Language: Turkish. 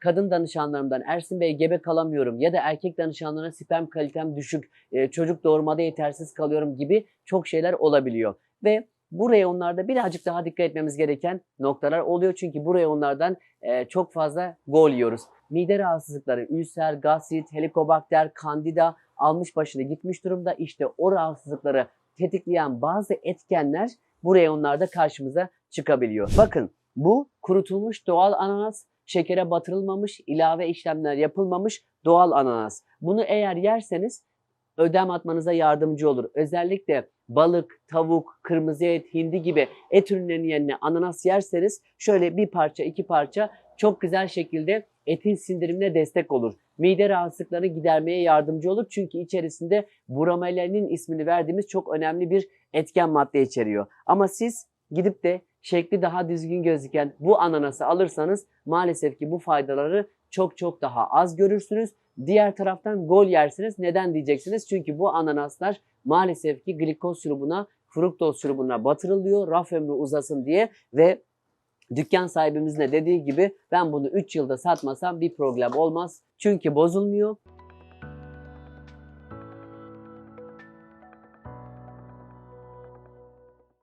kadın danışanlarımdan Ersin Bey gebe kalamıyorum ya da erkek danışanlarına sperm kalitem düşük, e, çocuk doğurmada yetersiz kalıyorum gibi çok şeyler olabiliyor. Ve bu reyonlarda birazcık daha dikkat etmemiz gereken noktalar oluyor. Çünkü bu reyonlardan e, çok fazla gol yiyoruz. Mide rahatsızlıkları, ülser, gastrit, helikobakter, kandida almış başını gitmiş durumda. İşte o rahatsızlıkları tetikleyen bazı etkenler bu reyonlarda karşımıza çıkabiliyor. Bakın bu kurutulmuş doğal ananas, şekere batırılmamış, ilave işlemler yapılmamış doğal ananas. Bunu eğer yerseniz ödem atmanıza yardımcı olur. Özellikle balık, tavuk, kırmızı et, hindi gibi et ürünlerinin yerine ananas yerseniz şöyle bir parça, iki parça çok güzel şekilde etin sindirimine destek olur. Mide rahatsızlıklarını gidermeye yardımcı olur. Çünkü içerisinde bromelain ismini verdiğimiz çok önemli bir etken madde içeriyor. Ama siz gidip de şekli daha düzgün gözüken bu ananası alırsanız maalesef ki bu faydaları çok çok daha az görürsünüz. Diğer taraftan gol yersiniz. Neden diyeceksiniz? Çünkü bu ananaslar maalesef ki glikoz şurubuna, fruktoz şurubuna batırılıyor. Raf ömrü uzasın diye ve dükkan sahibimizin de dediği gibi ben bunu 3 yılda satmasam bir problem olmaz. Çünkü bozulmuyor.